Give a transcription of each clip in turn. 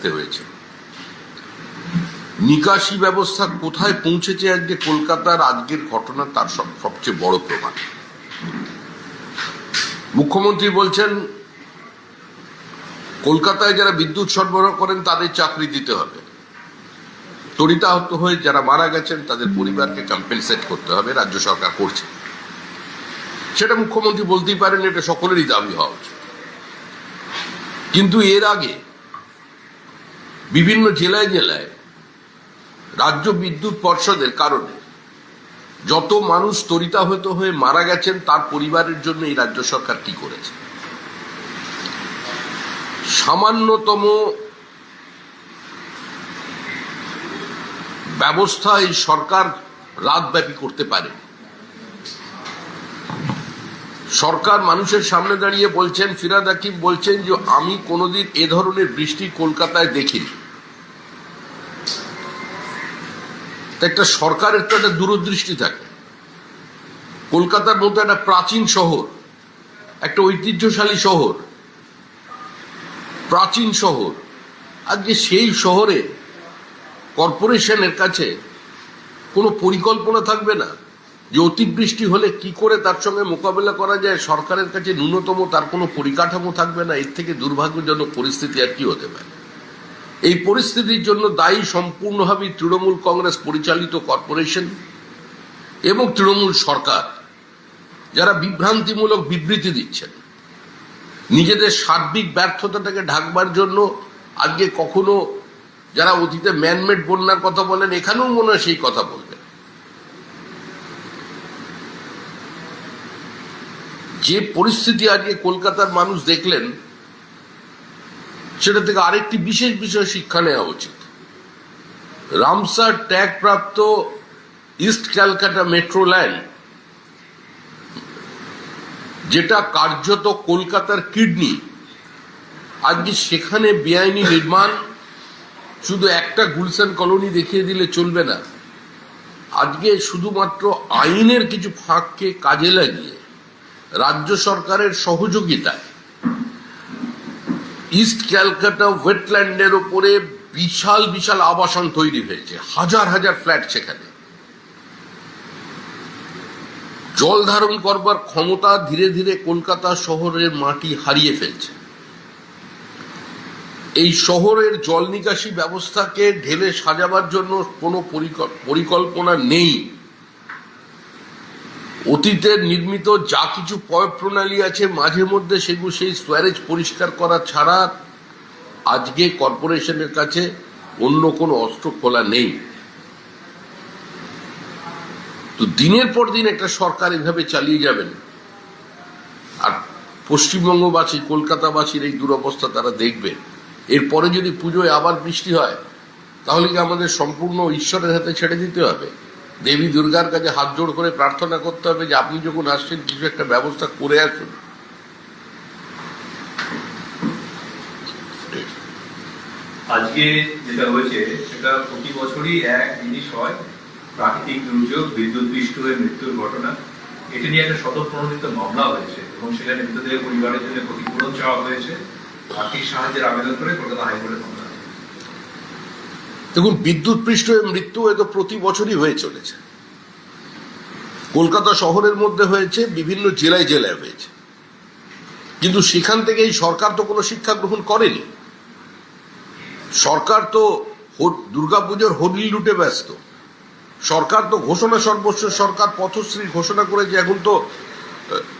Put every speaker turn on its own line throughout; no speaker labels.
আসতে হয়েছে। নিকাশি ব্যবস্থা কোথায় পৌঁছেছে আজকে কলকাতার? আজকের ঘটনা তার সবচেয়ে বড় প্রমাণ। মুখ্যমন্ত্রী বলছেন, কলকাতায় যারা বিদ্যুৎ সরবরাহ করেন, তাদের চাকরি দিতে হবে। তরিতাহত হয়ে যারা মারা গেছেন, তাদের পরিবারকে কম্পেনসেট করতে হবে, রাজ্য সরকার করছে। সেটা মুখ্যমন্ত্রী বলতেই পারেন, এটা সকলেরই দাবি হওয়া উচিত। কিন্তু এর আগে বিভিন্ন জেলায় জেলায় রাজ্য বিদ্যুৎ পর্ষদের কারণে যত মানুষ তরিতাহত হয়ে মারা গেছেন, তার পরিবারের জন্য এই রাজ্য সরকার কি করেছে? সামান্যতম ব্যবস্থা এই সরকার রাতব্যাপী করতে পারে সরকার মানুষের সামনে দাঁড়িয়ে বলছেন, ফিরাদ হাকিম বলছেন যে, আমি কোনোদিন এ ধরনের বৃষ্টি কলকাতায় দেখিনি। একটা সরকারের তো একটা দূরদৃষ্টি থাকে। কলকাতার মতো একটা প্রাচীন শহর, একটা ঐতিহ্যশালী শহর, প্রাচীন শহর। আজকে সেই শহরে কর্পোরেশনের কাছে কোনো পরিকল্পনা থাকবে না যে অতিবৃষ্টি হলে কি করে তার সঙ্গে মোকাবেলা করা যায়, সরকারের কাছে ন্যূনতম তার কোনো পরিকাঠামো থাকবে না, এর থেকে দুর্ভাগ্যজনক পরিস্থিতি আর কি হতে পারে? এই পরিস্থিতির জন্য দায়ী সম্পূর্ণভাবে তৃণমূল কংগ্রেস পরিচালিত কর্পোরেশন এবং তৃণমূল সরকার, যারা বিভ্রান্তিমূলক বিবৃতি দিচ্ছেন। নিজেদের সার্বিক ব্যর্থতাটাকে ঢাকবার জন্য আজকে কখনো যারা অতীতে ম্যানমেড বন্যার কথা বলেন, এখানেও মনে হয় সেই কথা বলবেন যে পরিস্থিতি আজকে কলকাতার মানুষ দেখলেন সেটা থেকে আরেকটি বিশেষ বিষয় শিক্ষা নেওয়া উচিত। রামসার ট্যাগ প্রাপ্ত ইস্ট ক্যালকাটা মেট্রো লাইন, যেটা কার্যত কলকাতার কিডনি, আজকে সেখানে বেআইনি নির্মাণ, শুধু একটা গুলশান কলোনি দেখিয়ে দিলে চলবে না। আজকে শুধুমাত্র আইনের কিছু ফাঁককে কাজে লাগিয়ে রাজ্য সরকারের সহযোগিতায় ইস্ট ক্যালকাটা ওয়েটল্যান্ডের ওপরে বিশাল বিশাল আবাসন তৈরি হয়েছে। হাজার হাজার ফ্ল্যাট সেখানে। জল ধারণ করবার ক্ষমতা ধীরে ধীরে কলকাতা শহরের মাটি হারিয়ে ফেলছে। এই শহরের জল নিকাশি ব্যবস্থাকে ঢেলে সাজাবার জন্য কোনো পরিকল্পনা নেই। অতীতের নির্মিত যা কিছু প্রণালী আছে, মাঝে মধ্যে সেগুলো সেই সোয়ারেজ পরিষ্কার করা ছাড়া আজকে কর্পোরেশনের কাছে অন্য কোনো অস্ত্র খোলা নেই। তো দিনের পর দিন একটা সরকার এভাবে চালিয়ে যাবেন। আর পশ্চিমবঙ্গবাসী, কলকাতাবাসীর এই দুরবস্থা তারা দেখবে। এরপরে যদি পুজোয় আবার বৃষ্টি হয়, তাহলে কি আমাদের সম্পূর্ণ ঈশ্বরের হাতে ছেড়ে দিতে হবে? দেবী দুর্গার কাছে হাত জোড় করে প্রার্থনা করতে হবে যে আপনি যখন আসছেন, কিছু একটা ব্যবস্থা করে আসুন।
আজকে যেটা হয়েছে, সেটা প্রতি বছরই এক জিনিস হয়, প্রাকৃতিক দুর্যোগ, বিদ্যুৎ পৃষ্ঠ হয়ে মৃত্যুর ঘটনা। এটা নিয়ে একটা শতপ্রণোদিত মামলা হয়েছে এবং সেখানে মৃতদেহ পরিবারের জন্য ক্ষতিপূরণ চাওয়া হয়েছে। আর্থিক সাহায্যের আবেদন করে কলকাতা হাইকোর্টে।
দেখুন, বিদ্যুৎ পৃষ্ঠ মৃত্যু এ তো প্রতি বছরই হয়ে চলেছে। কলকাতা শহরের মধ্যে হয়েছে, বিভিন্ন জেলায় জেলায় হয়েছে। কিন্তু সেখান থেকে এই সরকার তো কোনো শিক্ষা গ্রহণ করেনি। সরকার তো দুর্গাপুজোর হোলি লুটে ব্যস্ত। সরকার তো ঘোষণা সর্বস্ব, সরকার পথশ্রী ঘোষণা করেছে, এখন তো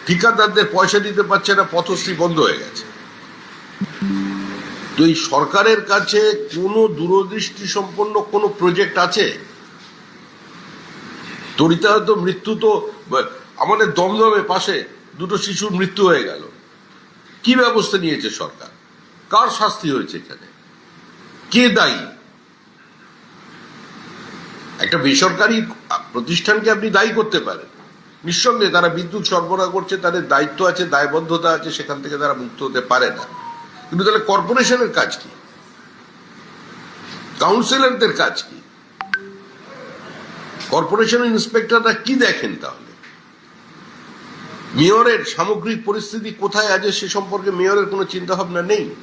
ঠিকাদারদের পয়সা দিতে পারছে না, পথশ্রী বন্ধ হয়ে গেছে। তো এই সরকারের কাছে কোনো দূরদৃষ্টি সম্পন্ন কোনো প্রজেক্ট আছে? তরিতাহত মৃত্যু তো, আমাদের দমদমে পাশে দুটো শিশুর মৃত্যু হয়ে গেল। কি ব্যবস্থা নিয়েছে সরকার? কার শাস্তি হয়েছে এখানে? কে দায়ী? একটা বেসরকারি প্রতিষ্ঠানকে আপনি দায়ী করতে পারেন। নিঃসন্দেহে তারা বিদ্যুৎ সরবরাহ করছে, তাদের দায়িত্ব আছে, দায়বদ্ধতা আছে, সেখান থেকে তারা মুক্ত হতে পারে না। কিন্তু তাহলে কর্পোরেশনের কাজ কি? কাউন্সিলরদের কাজ কি? কর্পোরেশনের ইন্সপেক্টররা কি দেখেন তাহলে? মেয়রের সামগ্রিক পরিস্থিতি কোথায় আছে সে সম্পর্কে মেয়রের কোনো চিন্তা ভাবনা নেই?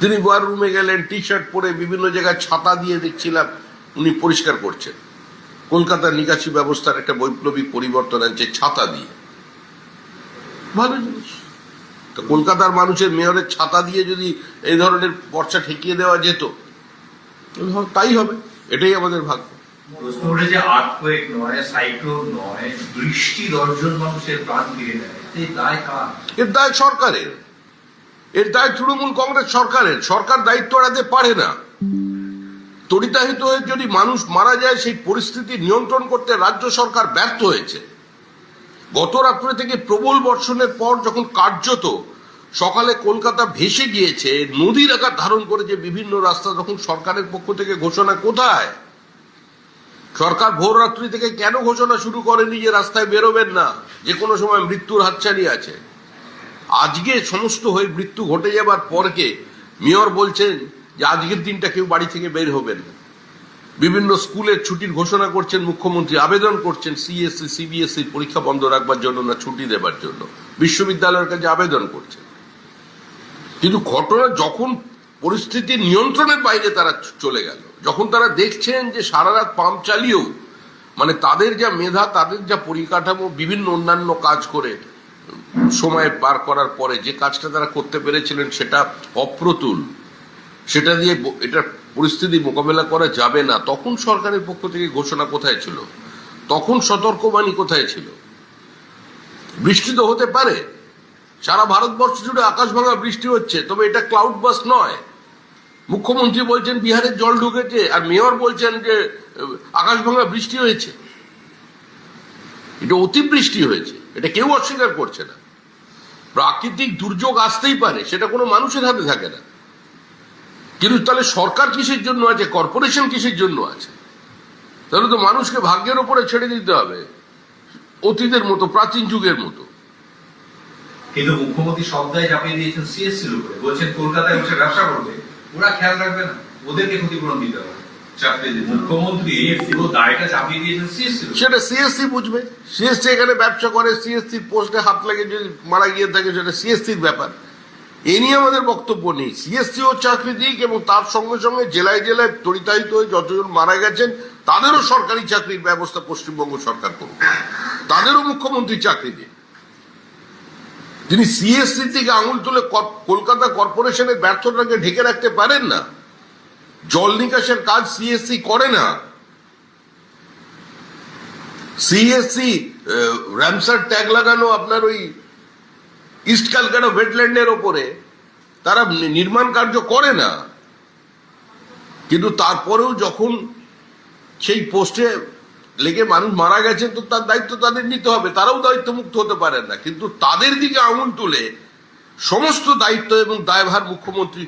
তিনি ওয়ার রুমে গেলেন টি শার্ট পরে বিভিন্ন জায়গায় ছাতা দিয়ে দেখছিলাম, উনি পরিষ্কার করছেন। কলকাতার নিকাশি ব্যবস্থার একটা বৈপ্লবিক পরিবর্তন আনছে ছাতা দিয়ে। ভালো জিনিস। তো কলকাতার মানুষের মেয়রের ছাতা দিয়ে যদি এই ধরনের পর্চা ঠেকিয়ে দেওয়া যেত তাই হবে এটাই আমাদের ভাগ্য।
প্রশ্ন উঠেছে আর্থকোয়েক নয় সাইক্লোন নয় বৃষ্টি দশজন মানুষের প্রাণ ফিরে নেয় এই দায় কার?
এর দায় সরকারের। এর দায় তৃণমূল কংগ্রেস সরকারের। সরকার দায়িত্ব এড়াতে পারে না। তরিতাহিত হয়ে যদি মানুষ মারা যায় সেই পরিস্থিতি নিয়ন্ত্রণ করতে রাজ্য সরকার ব্যর্থ হয়েছে। গত রাত্রে থেকে প্রবল বর্ষণের পর যখন কার্যত সকালে কলকাতা ভেসে গিয়েছে, নদীর আকার ধারণ করেছে বিভিন্ন রাস্তা তখন সরকারের পক্ষ থেকে ঘোষণা কোথায়? সরকার ভোর রাত্রি থেকে কেন ঘোষণা শুরু করেনি যে রাস্তায় বেরোবেন না? যে কোনো সময় মৃত্যুর হাতছানি আছে। আজকে সমস্ত হয়ে মৃত্যু ঘটে যাবার পরকে মেয়র বলছেন যে আজকের দিনটা কেউ বাড়ি থেকে বের হবেন না। বিভিন্ন স্কুলের ছুটির ঘোষণা করছেন মুখ্যমন্ত্রী, আবেদন করছেন সিএসসি সিবিএসসি পরীক্ষা বন্ধ রাখবার জন্য না, ছুটি দেবার জন্য। বিশ্ববিদ্যালয়ের কাছে আবেদন করছেন। কিন্তু ঘটনা যখন পরিস্থিতি নিয়ন্ত্রণের বাইরে তারা চলে গেল, যখন তারা দেখছেন যে সারা রাত পাম্প চালিয়েও মানে তাদের যা মেধা, তাদের যা পরিকাঠামো, বিভিন্ন অন্যান্য কাজ করে সময় পার করার পরে যে কাজটা তারা করতে পেরেছিলেন সেটা অপ্রতুল। সেটা দিয়ে এটা পরিস্থিতি মোকাবেলা করা যাবে না, তখন সরকারের পক্ষ থেকে ঘোষণা কোথায় ছিল? তখন সতর্কবাণী কোথায় ছিল? বৃষ্টি তো হতে পারে। সারা ভারতবর্ষ জুড়ে আকাশ ভাঙা বৃষ্টি হচ্ছে, তবে এটা ক্লাউড বাস নয়। মুখ্যমন্ত্রী বলছেন বিহারের জল ঢুকেছে, আর মেয়র বলছেন যে আকাশ ভাঙা বৃষ্টি হয়েছে। এটা অতিবৃষ্টি হয়েছে, এটা কেউ অস্বীকার করছে না। প্রাকৃতিক দুর্যোগ আসতেই পারে, সেটা কোনো মানুষের হাতে থাকে না। কিন্তু তাহলে সরকার কিসের জন্য আছে? কর্পোরেশন কিসের জন্য আছে? তাহলে তো মানুষকে ভাগ্যের ওপরে ছেড়ে দিতে হবে। অতীতের মতো প্রাচীন যুগের মতো।
কিন্তু মুখ্যমন্ত্রী সব দায় চাপিয়ে দিয়েছেন সিএসসির উপরে। বলছেন কলকাতায় বসে ব্যবসা করবে। ওরা খেয়াল রাখবে না। ওদেরকে ক্ষতিপূরণ দিতে হবে। মুখ্যমন্ত্রী পুরো দায়টা চাপিয়ে দিয়েছেন সিএসসির
সেটা সিএসসি বুঝবে। সিএসসি এখানে ব্যবসা করে সিএসসির পোস্টে হাত লাগে যদি মারা গিয়ে থাকে সেটা সিএসসির ব্যাপার। এ নিয়ে আমাদের বক্তব্য নেই। সিএসসিও চাকরি দিক এবং তার সঙ্গে সঙ্গে জেলায় জেলায় তরিতাহিত হয়ে যতজন মারা গেছেন, তাদেরও সরকারি চাকরির ব্যবস্থা পশ্চিমবঙ্গ সরকার করুক। তাদেরও মুখ্যমন্ত্রী চাকরি দিন তিনি সিএসসি থেকে আঙুল তুলে কলকাতা কর্পোরেশনের ব্যর্থতাকে ঢেকে রাখতে পারেন না। জল নিকাশের কাজ সিএসসি করে না। সিএসসি র্যামসার ট্যাগ লাগানো আপনার ওই ইস্ট ক্যালকাটা ওয়েটল্যান্ডের ওপরে তারা নির্মাণ কার্য করে না। কিন্তু তারপরেও যখন সেই পোস্টে লেগে মানুষ মারা গেছেন, তো তার দায়িত্ব তাদের নিতে হবে। তারাও দায়িত্ব মুক্ত হতে পারেন না। কিন্তু তাদের দিকে আঙুল তুলে সমস্ত দায়িত্ব এবং দায়ভার মুখ্যমন্ত্রী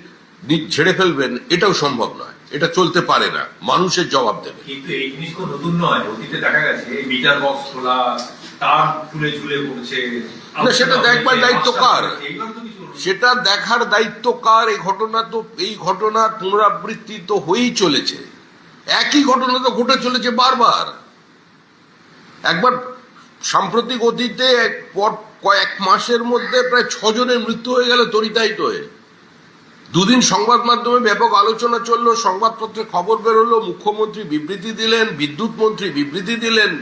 ঝেড়ে ফেলবেন, এটাও সম্ভব নয়। এটা চলতে পারে না। মানুষের জবাব দেবে।
কিন্তু এই জিনিস তো নতুন নয়। অতীতে দেখা গেছে মিটার বক্স খোলা তার তুলে ঝুলে পড়ছে।
না, সেটা দেখবার দায়িত্ব কার? সেটা দেখার দায়িত্ব কার? এই ঘটনা তো এই ঘটনার পুনরাবৃত্তি তো হয়েই চলেছে। একই ঘটনা তো ঘটে চলেছে বারবার। একবার সাম্প্রতিক অতীতে কয়েক মাসের মধ্যে প্রায় ছজনের মৃত্যু হয়ে গেল তরিতাহিত হয়ে। দুদিন সংবাদ মাধ্যমে ব্যাপক আলোচনা চলল সংবাদপত্রে খবর বেরোলো মুখ্যমন্ত্রী বিবৃতি দিলেন বিদ্যুৎ মন্ত্রী বিবৃতি দিলেন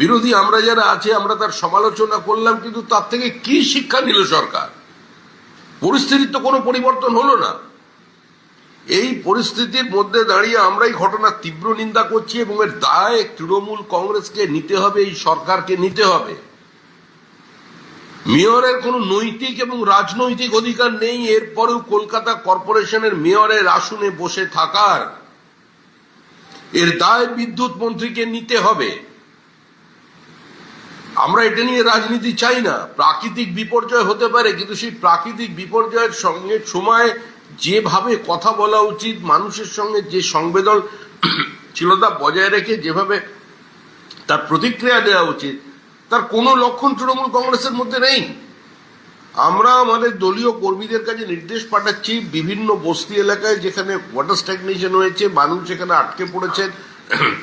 বিরোধী আমরা যারা আছি, আমরা তার সমালোচনা করলাম, কিন্তু তার থেকে কি শিক্ষা নিল সরকার? পরিস্থিতির তো কোনো পরিবর্তন হলো না। এই পরিস্থিতির মধ্যে দাঁড়িয়ে আমরা এই ঘটনার তীব্র নিন্দা করছি এবং এর দায় তৃণমূল কংগ্রেসকে নিতে হবে, এই সরকারকে নিতে হবে। মেয়রের কোনো নৈতিক এবং রাজনৈতিক অধিকার নেই, এরপরেও কলকাতা কর্পোরেশনের মেয়রের আসনে বসে থাকার। এর দায় বিদ্যুৎ মন্ত্রীকে নিতে হবে। আমরা এটা নিয়ে রাজনীতি চাই না। প্রাকৃতিক বিপর্যয় হতে পারে, কিন্তু সেই প্রাকৃতিক বিপর্যয়ের সঙ্গে সময় যেভাবে কথা বলা উচিত, মানুষের সঙ্গে যে সংবেদন সংবেদনশীলতা বজায় রেখে যেভাবে তার প্রতিক্রিয়া দেওয়া উচিত, তার কোনো লক্ষণ তৃণমূল কংগ্রেসের মধ্যে নেই। আমরা আমাদের দলীয় কর্মীদের কাছে নির্দেশ পাঠাচ্ছি, বিভিন্ন বস্তি এলাকায় যেখানে ওয়াটার স্ট্যাগনেশন হয়েছে, মানুষ যেখানে আটকে পড়েছেন,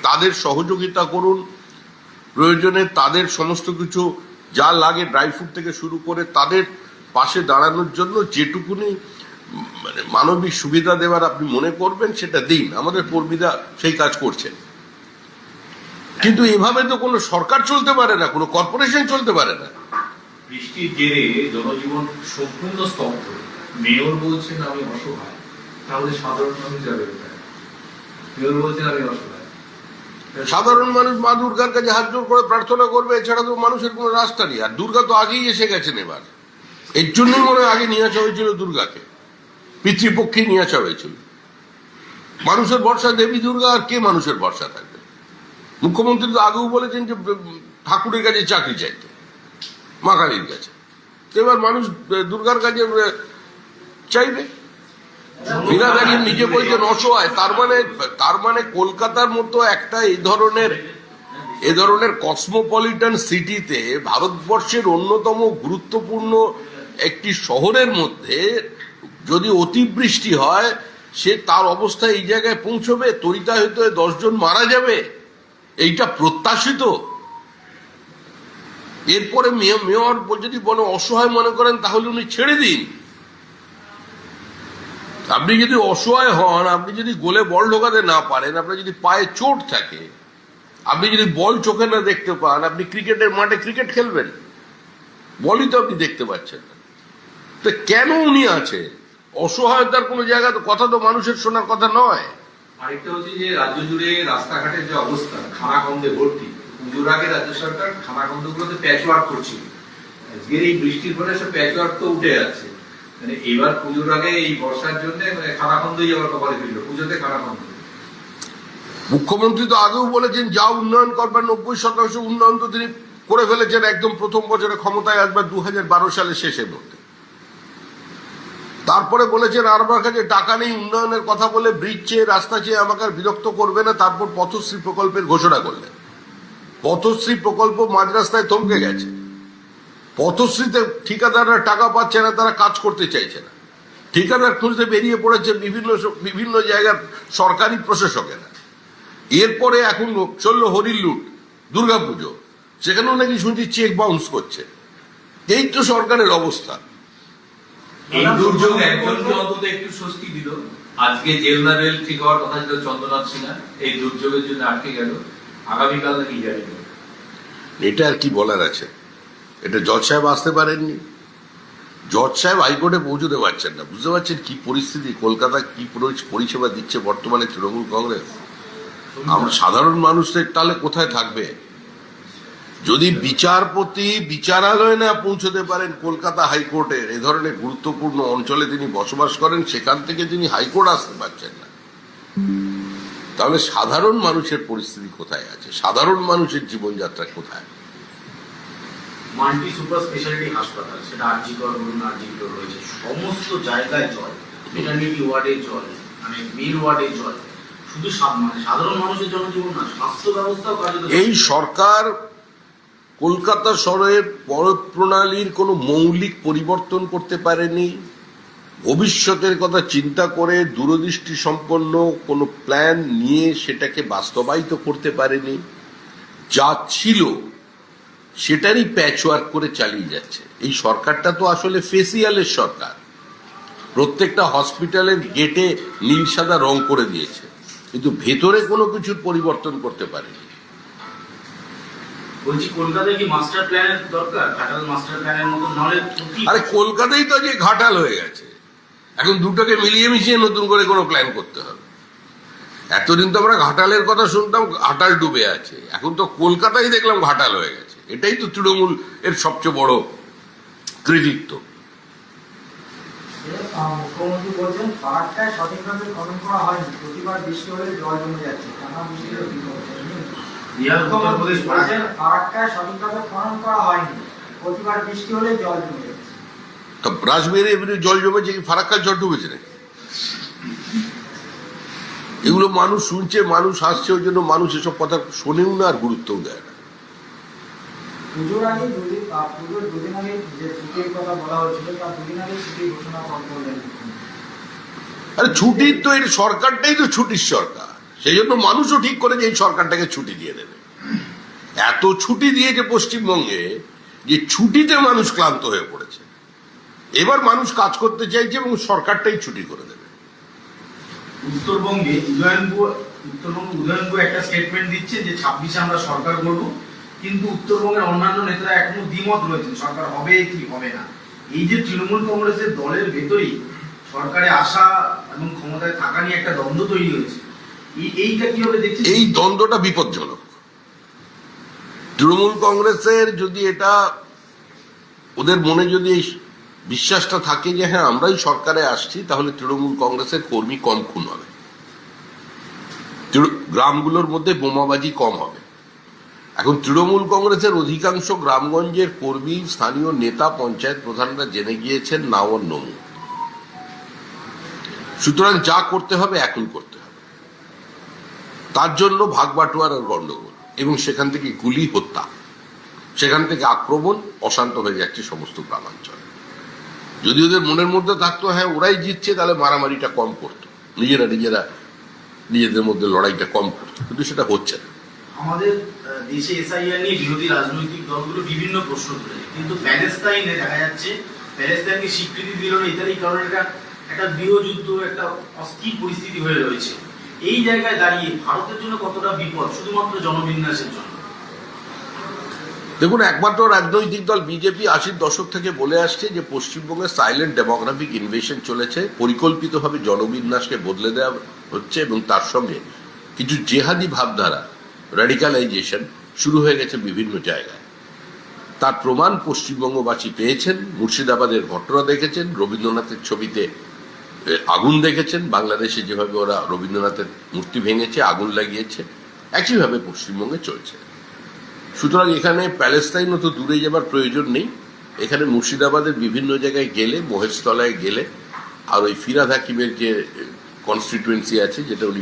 তাদের সহযোগিতা করুন। প্রয়োজনে তাদের সমস্ত কিছু যা লাগে ড্রাই ফ্রুট থেকে শুরু করে তাদের পাশে দাঁড়ানোর জন্য যেটুকুনি মানে মানবিক সুবিধা দেওয়ার আপনি মনে করবেন সেটা দিন। আমাদের কর্মীরা সেই কাজ করছেন। কিন্তু এভাবে তো কোনো সরকার চলতে পারে না, কোনো কর্পোরেশন চলতে পারে না।
বৃষ্টির জেরে জনজীবন সম্পূর্ণ স্তব্ধ। মেয়র বলছেন, আমি অসহায়। তাহলে সাধারণ মানুষ যাবে মেয়র বলছেন, আমি অসহায়।
সাধারণ মানুষ মা দুর্গার কাছে হাত জোর করে প্রার্থনা করবে, এছাড়া তো মানুষের কোনো রাস্তা নেই। আর দুর্গা তো আগেই এসে গেছেন এবার। এর জন্যই মনে আগে নিয়ে আসা হয়েছিল দুর্গাকে। পিতৃপক্ষে নিয়ে আসা হয়েছিল। মানুষের ভরসা, দেবী দুর্গা আর কে মানুষের ভরসা থাকবে? মুখ্যমন্ত্রী তো আগেও বলেছেন যে ঠাকুরের কাছে চাকরি চাইতে, মা কালীর কাছে। এবার মানুষ দুর্গার কাছে চাইবে? বিনা দাঁড়িয়ে নিজে বলছেন অসহায় তার মানে তার মানে কলকাতার মতো একটা এই ধরনের, এ ধরনের কসমোপলিটন সিটিতে ভারতবর্ষের অন্যতম গুরুত্বপূর্ণ একটি শহরের মধ্যে যদি অতিবৃষ্টি হয়, সে তার অবস্থা এই জায়গায় পৌঁছবে তরিতাহত হয়ে দশজন মারা যাবে। এইটা প্রত্যাশিত। এরপরে মেয়- মেয়র যদি বলে অসহায় মনে করেন, তাহলে উনি ছেড়ে দিন। আপনি যদি অসহায় হন, আপনি যদি গোলে বল ঢোকাতে না পারেন, আপনার যদি পায়ে চোট থাকে, আপনি যদি বল চোখে না দেখতে পান, আপনি ক্রিকেটের মাঠে ক্রিকেট খেলবেন। বলই তো আপনি দেখতে পাচ্ছেন না। তো কেন উনি আছে অসহায়তার কোনো জায়গা তো, কথা তো মানুষের শোনার কথা নয়।
আরেকটা হচ্ছে যে রাজ্য জুড়ে রাস্তাঘাটের যে অবস্থা খানাখন্দে ভর্তি, পুজোর আগে রাজ্য সরকার খানাখন্দ গুলোতে প্যাচ ওয়ার্ক করছিল। আজকের এই বৃষ্টির ফলে সব প্যাচ তো উঠে যাচ্ছে। মানে এবার পুজোর আগে এই বর্ষার জন্য মানে আবার কপালে ফিরল, পুজোতে
মুখ্যমন্ত্রী তো আগেও বলেছেন, যা উন্নয়ন করবেন নব্বই শতাংশ উন্নয়ন তো তিনি করে ফেলেছেন একদম প্রথম বছরে ক্ষমতায় আসবে দু সালের শেষের মধ্যে। তারপরে বলেছেন, আর আমার কাছে টাকা নেই, উন্নয়নের কথা বলে ব্রিজ চেয়ে, রাস্তা চেয়ে আমাকে আর বিরক্ত করবে না, তারপর পথশ্রী প্রকল্পের ঘোষণা করলেন। পথশ্রী প্রকল্প মাঝ রাস্তায় থমকে গেছে। পথশ্রীতে ঠিকাদাররা টাকা পাচ্ছে না তারা কাজ করতে চাইছে না। ঠিকাদার খুঁজতে বেরিয়ে পড়েছে বিভিন্ন বিভিন্ন জায়গার সরকারি প্রশাসকেরা। এরপরে এখন চলল হরির লুট দুর্গাপুজো সেখানেও নাকি শুনছি চেক বাউন্স করছে। এই তো সরকারের অবস্থা।
এই দুর্যোগ একজনকে অন্তত একটু স্বস্তি দিল। আজকে রেল ঠিক হওয়ার কথা ছিল চন্দ্রনাথ সিনহা। এই দুর্যোগের জন্য আটকে গেল। আগামীকাল নাকি জানি
এটা আর কি বলার আছে? এটা জজ সাহেব আসতে পারেননি। জজ সাহেব হাইকোর্টে পৌঁছতে পারছেন না। বুঝতে পারছেন কি পরিস্থিতি? কলকাতা কি পরিষেবা দিচ্ছে বর্তমানে তৃণমূল কংগ্রেস? আমরা সাধারণ মানুষদের তাহলে কোথায় থাকবে? যদি বিচারপতি বিচারালয়ে না পৌঁছতে পারেন কলকাতা হাইকোর্টের এ ধরনের গুরুত্বপূর্ণ অঞ্চলে তিনি বসবাস করেন, সেখান থেকে তিনি হাইকোর্ট আসতে পারছেন না। তাহলে সাধারণ মানুষের পরিস্থিতি কোথায় আছে? সাধারণ মানুষের জীবনযাত্রা কোথায়?
মাল্টি সুপার স্পেশালিটি হাসপাতাল, সেটা আরজিকর বলুন আরজিকর রয়েছে। সমস্ত জায়গায় জল মেটার্নিটি ওয়ার্ডে জল মানে মেল ওয়ার্ডে জল। শুধু মানে সাধারণ মানুষের জনজীবন না, স্বাস্থ্য ব্যবস্থাও কার্যত
এই সরকার কলকাতা শহরের পর প্রণালীর কোনো মৌলিক পরিবর্তন করতে পারেনি। ভবিষ্যতের কথা চিন্তা করে দূরদৃষ্টি সম্পন্ন কোনো প্ল্যান নিয়ে সেটাকে বাস্তবায়িত করতে পারেনি। যা ছিল সেটারই প্যাচওয়ার্ক করে চালিয়ে যাচ্ছে। এই সরকারটা তো আসলে ফেসিয়ালের সরকার। প্রত্যেকটা হসপিটালের গেটে নীল সাদা রং করে দিয়েছে। কিন্তু ভেতরে কোনো কিছুর পরিবর্তন করতে পারেনি।
বলছি কলকাতায় কি মাস্টার প্ল্যানের দরকার? ঘাটাল মাস্টার প্ল্যানের মতো
আরে কলকাতাই তো যে ঘাটাল হয়ে গেছে। এখন দুটোকে মিলিয়ে মিশিয়ে নতুন করে কোনো প্ল্যান করতে হবে। এতদিন তো আমরা ঘাটালের কথা শুনতাম ঘাটাল ডুবে আছে। এখন তো কলকাতায় দেখলাম ঘাটাল হয়ে গেছে। এটাই তো তৃণমূল এর সবচেয়ে বড় কৃতিত্ব। তো রাজমেরে এমনি জল জমেছে কি? ফারাক্কার জল ডুবেছে নাকি? এগুলো মানুষ শুনছে মানুষ হাসছে ওই জন্য মানুষ এসব কথা শোনেও না আর গুরুত্বও দেয় না।
পুজোর আগে দুদিন পুজোর দুদিন আগে যে ছুটির কথা বলা হয়েছিল তার দুদিন আগে ছুটি ঘোষণা করলেন।
আরে ছুটির তো এই সরকারটাই তো ছুটির সরকার। সেই জন্য মানুষও ঠিক করে যে এই সরকারটাকে ছুটি দিয়ে দেবে। এত ছুটি দিয়েছে পশ্চিমবঙ্গে যে ছুটিতে মানুষ ক্লান্ত হয়ে পড়েছে। এবার মানুষ কাজ করতে চাইছে এবং সরকারটাই ছুটি করে দেবে।
উত্তরবঙ্গে উদয়নবু উত্তরবঙ্গে উদয়নবু একটা স্টেটমেন্ট দিচ্ছে যে ছাব্বিশে আমরা সরকার করব কিন্তু উত্তরবঙ্গের অন্যান্য নেতারা এখনও দ্বিমত রয়েছেন, সরকার হবে কি হবে না। এই যে তৃণমূল কংগ্রেসের দলের ভেতরেই সরকারে আসা এবং ক্ষমতায় থাকা নিয়ে একটা দ্বন্দ্ব তৈরি হয়েছে, এই- এইটা
এই দ্বন্দ্বটা বিপজ্জনক। তৃণমূল কংগ্রেসের যদি এটা, ওদের মনে যদি এই বিশ্বাসটা থাকে যে হ্যাঁ আমরাই সরকারে আসছি, তাহলে তৃণমূল কংগ্রেসের কর্মী কম খুন হবে। গ্রামগুলোর মধ্যে বোমাবাজি কম হবে। এখন তৃণমূল কংগ্রেসের অধিকাংশ গ্রামগঞ্জের কর্মী, স্থানীয় নেতা, পঞ্চায়েত প্রধানরা জেনে গিয়েছেন নাওয়ার নমু সুতরাং যা করতে হবে, এখন করতে হবে। তার জন্য ভাগ বাটোয়ার আর গন্ডগোল এবং সেখান থেকে গুলি হত্যা, সেখান থেকে আক্রমণ, অশান্ত হয়ে যাচ্ছে সমস্ত গ্রামাঞ্চলে। যদি ওদের মনের মধ্যে থাকতো হ্যাঁ ওরাই জিতছে, তাহলে মারামারিটা কম করতো। নিজেরা নিজেরা নিজেদের মধ্যে লড়াইটা কম করতো, কিন্তু সেটা হচ্ছে না।
আমাদের দেশে এসআইআর নিয়ে বিরোধী রাজনৈতিক দলগুলো বিভিন্ন প্রশ্ন তুলেছে। কিন্তু প্যালেস্তাইনে দেখা যাচ্ছে, প্যালেস্তাইনকে স্বীকৃতি দিল না ইত্যাদি কারণে একটা একটা গৃহযুদ্ধ, একটা অস্থির পরিস্থিতি হয়ে রয়েছে। এই জায়গায় দাঁড়িয়ে ভারতের জন্য কতটা বিপদ, শুধুমাত্র জনবিন্যাসের জন্য?
দেখুন, একমাত্র রাজনৈতিক দল বিজেপি আশির দশক থেকে বলে আসছে যে পশ্চিমবঙ্গে সাইলেন্ট ডেমোগ্রাফিক ইনভেশন চলেছে, পরিকল্পিতভাবে জনবিন্যাসকে বদলে দেওয়া হচ্ছে এবং তার সঙ্গে কিছু জেহাদি ভাবধারা র্যাডিকালাইজেশন শুরু হয়ে গেছে বিভিন্ন জায়গায়। তার প্রমাণ পশ্চিমবঙ্গবাসী পেয়েছেন, মুর্শিদাবাদের ঘটনা দেখেছেন, রবীন্দ্রনাথের ছবিতে আগুন দেখেছেন, বাংলাদেশে যেভাবে ওরা রবীন্দ্রনাথের মূর্তি ভেঙেছে, আগুন লাগিয়েছে, একইভাবে পশ্চিমবঙ্গে চলছে। সুতরাং এখানে প্যালেস্তাইনও তো দূরে যাবার প্রয়োজন নেই। এখানে মুর্শিদাবাদের বিভিন্ন জায়গায় গেলে, মহেশতলায় গেলে, আর ওই ফিরাদ হাকিমের যে কনস্টিটুয়েন্সি আছে, যেটা উনি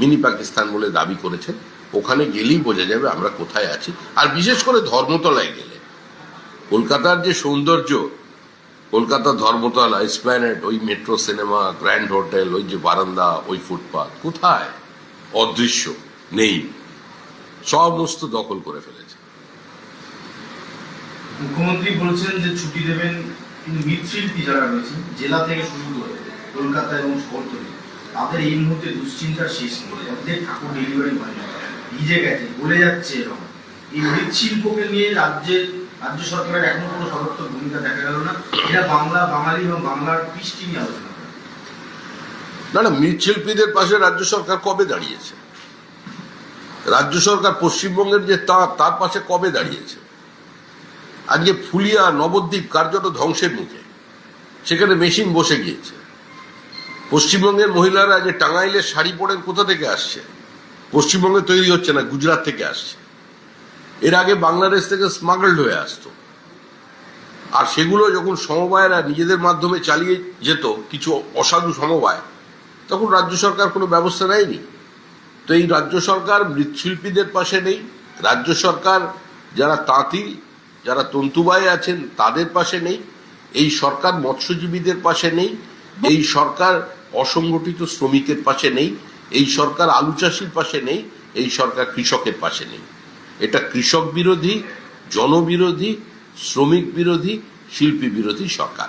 মিনি পাকিস্তান বলে দাবি করেছেন ওখানে গেলেই বোঝা যাবে আমরা কোথায় আছি। আর বিশেষ করে ধর্মতলায় গেলে। কলকাতার যে সৌন্দর্য কলকাতা ধর্মতলা এসপ্ল্যানেড ওই মেট্রো সিনেমা, গ্র্যান্ড হোটেল, ওই যে বারান্দা, ওই ফুটপাথ কোথায়? অদৃশ্য, নেই। সমস্ত দখল করে ফেলেছে।
মুখ্যমন্ত্রী বলছেন যে ছুটি দেবেন, কিন্তু মৃৎশিল্পী যারা রয়েছেন, জেলা থেকে শুরু করে কলকাতা এবং শহরতলি, তাদের এই মুহূর্তে দুশ্চিন্তার শেষ নেই। অর্ধেক ঠাকুর ডেলিভারি হয়নি। ভিজে গেছে গলে যাচ্ছে এরকম। এই মৃৎশিল্পকে নিয়ে রাজ্যের, রাজ্য সরকারের এখনও কোনো সদর্থক ভূমিকা দেখা গেল না। এটা বাংলা বাঙালি এবং বাংলার কৃষ্টি নিয়ে আলোচনা
না না, মৃৎশিল্পীদের পাশে রাজ্য সরকার কবে দাঁড়িয়েছে? রাজ্য সরকার পশ্চিমবঙ্গের যে তাঁত তার পাশে কবে দাঁড়িয়েছে? আজকে ফুলিয়া, নবদ্বীপ কার্যত ধ্বংসের মুখে। সেখানে মেশিন বসে গিয়েছে। পশ্চিমবঙ্গের মহিলারা যে টাঙ্গাইলের শাড়ি পরেন কোথা থেকে আসছে? পশ্চিমবঙ্গে তৈরি হচ্ছে না, গুজরাট থেকে আসছে। এর আগে বাংলাদেশ থেকে স্মাগলড হয়ে আসতো। আর সেগুলো যখন সমবায়রা নিজেদের মাধ্যমে চালিয়ে যেত, কিছু অসাধু সমবায়, তখন রাজ্য সরকার কোনো ব্যবস্থা নেয়নি। তো এই রাজ্য সরকার মৃৎশিল্পীদের পাশে নেই। রাজ্য সরকার যারা তাঁতি, যারা তন্তুবায় আছেন, তাদের পাশে নেই। এই সরকার মৎস্যজীবীদের পাশে নেই। এই সরকার অসংগঠিত শ্রমিকের পাশে নেই। এই সরকার আলু চাষির পাশে নেই, এই সরকার কৃষকের পাশে নেই। এটা কৃষক বিরোধী, জনবিরোধী, শ্রমিক বিরোধী, শিল্পী বিরোধী সরকার।